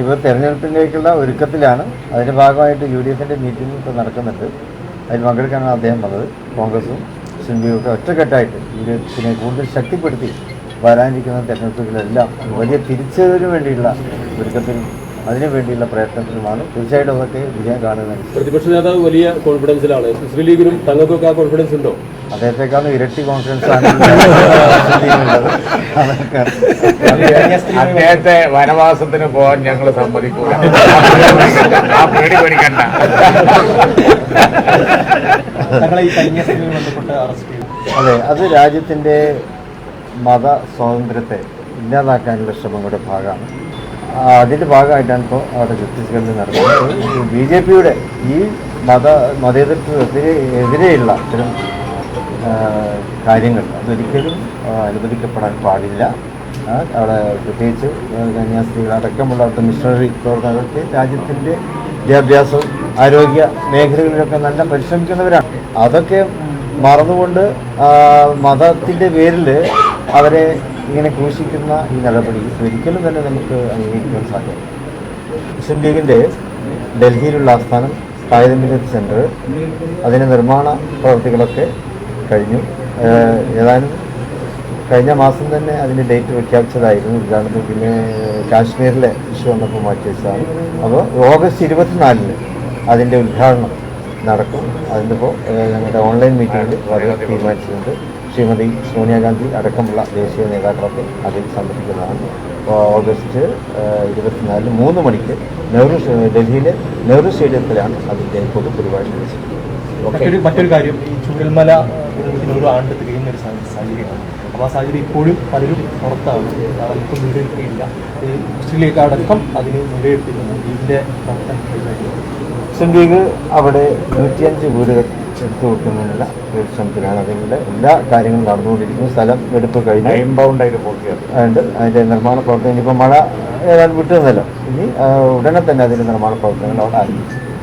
ഇപ്പോൾ തെരഞ്ഞെടുപ്പിലേക്കുള്ള ഒരുക്കത്തിലാണ് അതിന്റെ ഭാഗമായിട്ട് യു ഡി എഫിന്റെ മീറ്റിംഗ് ഇപ്പോൾ നടക്കുന്നുണ്ട്. അതിൽ പങ്കെടുക്കാനാണ് അദ്ദേഹം വന്നത്. കോൺഗ്രസും സിംബിയും ഒക്കെ ഒറ്റക്കെട്ടായിട്ട് യു ഡി എഫിനെ കൂടുതൽ ശക്തിപ്പെടുത്തി വരാനിരിക്കുന്ന തെരഞ്ഞെടുപ്പുകളെല്ലാം വലിയ തിരിച്ചതിന് വേണ്ടിയുള്ള ഒരുക്കത്തിനും അതിനു വേണ്ടിയുള്ള പ്രയത്നത്തിലുമാണ്. തീർച്ചയായിട്ടും അതൊക്കെ വിജയം കാണുന്നത്. പ്രതിപക്ഷ നേതാവ് വലിയ കോൺഫിഡൻസിലാണ്. മുസ്ലിം ലീഗിനും തങ്ങൾക്കൊക്കെ ആ കോൺഫിഡൻസ് ഉണ്ടോ? അദ്ദേഹത്തെക്കാളും ഇരട്ടി കോൺഫിഡൻസ് ആണ്. അദ്ദേഹത്തെ വനവാസത്തിന് പോകാൻ ഞങ്ങൾ സമ്മതിക്കൂല. ആ പേടി പേടിക്കണ്ട. അതെ അത് രാജ്യത്തിന്റെ മത സ്വാതന്ത്ര്യത്തെ ഇല്ലാതാക്കാനുള്ള ശ്രമങ്ങളുടെ ഭാഗമാണ്. അതിന്റെ ഭാഗമായിട്ടാണ് ഇപ്പോൾ അവിടെ ഛത്തീസ്ഗഡിൽ നടക്കുന്നത് ബി ജെ പിയുടെ ഈ മത മതേതരത്തിനെതിരെ എതിരെയുള്ള ഇത്തരം കാര്യങ്ങൾ അതൊരിക്കലും അനുവദിക്കപ്പെടാൻ പാടില്ല. അവിടെ പ്രത്യേകിച്ച് കന്യാസ്ത്രീകൾ അടക്കമുള്ള അവിടുത്തെ മിഷണറി പ്രവർത്തകർക്ക് രാജ്യത്തിന്റെ വിദ്യാഭ്യാസം ആരോഗ്യ മേഖലകളിലൊക്കെ നല്ല പരിശ്രമിക്കുന്നവരാണ്. അതൊക്കെ മറന്നുകൊണ്ട് മതത്തിന്റെ പേരിൽ അവരെ ഇങ്ങനെ ഘോഷിക്കുന്ന ഈ നടപടി ഒരിക്കലും തന്നെ നമുക്ക് അംഗീകരിക്കാൻ സാധ്യമല്ല. മുസ്ലിം ലീഗിന്റെ ഡൽഹിയിലുള്ള ആസ്ഥാനം കായികമില്ലത്ത് സെന്റർ അതിന്റെ നിർമ്മാണ പ്രവർത്തികളൊക്കെ കഴിഞ്ഞു. ഏതാനും കഴിഞ്ഞ മാസം തന്നെ അതിന്റെ ഡേറ്റ് പ്രഖ്യാപിച്ചതായിരുന്നു. ഉദ്ഘാടനം പിന്നെ കാശ്മീരിലെ ഇഷ്യൂ വന്നപ്പോൾ മാറ്റി വെച്ചതാണ് അപ്പോൾ ഓഗസ്റ്റ് ഇരുപത്തിനാലിന് അതിന്റെ ഉദ്ഘാടനം നടക്കും. അതിന്റെ ഇപ്പോൾ ഞങ്ങളുടെ ഓൺലൈൻ മീറ്റിങ്ങിൽ വളരെ തീരുമാനിച്ചിട്ടുണ്ട്. ശ്രീമതി സോണിയാഗാന്ധി അടക്കമുള്ള ദേശീയ നേതാക്കളൊക്കെ അതിൽ സംബന്ധിക്കുന്നതാണ്. ഓഗസ്റ്റ് ഇരുപത്തിനാലിന് മൂന്ന് മണിക്ക് നെഹ്റു ഡൽഹിയിലെ നെഹ്റു സ്റ്റേഡിയത്തിലാണ് അതിന്റെ പൊതുപരിപാടി വെച്ചിട്ടുള്ളത് മറ്റൊരു മറ്റൊരു കാര്യം ഈ ചൂരൽമല ഒരു ആണ്ട് തികയുന്ന ഒരു സാഹചര്യമാണ്. അപ്പോൾ ആ സാഹചര്യം ഇപ്പോഴും പലരും പുറത്താണ്. അതൊക്കെ മുൻകരുത്തിയില്ല ഈ മുസ്ലിം ലീഗ് അടക്കം അതിന് മുൻകരുത്തിയിരുന്നു ഇതിന്റെ പ്രവർത്തനം മുസ്ലിം ലീഗ് അവിടെ നൂറ്റിയഞ്ച് വീടുകൾ എടുത്തു കൊടുക്കുന്നതിനുള്ള ഒരു ശ്രമത്തിലാണ് അതിനുള്ള എല്ലാ കാര്യങ്ങളും നടന്നുകൊണ്ടിരിക്കുന്നു സ്ഥലം എടുപ്പ് കഴിഞ്ഞു. അതുകൊണ്ട് അതിന്റെ നിർമ്മാണ പ്രവർത്തനം ഇനിയിപ്പോൾ മഴ ഏതാണ്ട് വിട്ടുന്നല്ലോ ഇനി ഉടനെ തന്നെ അതിന്റെ നിർമ്മാണ പ്രവർത്തനങ്ങൾ അവിടെ ആരംഭിച്ചു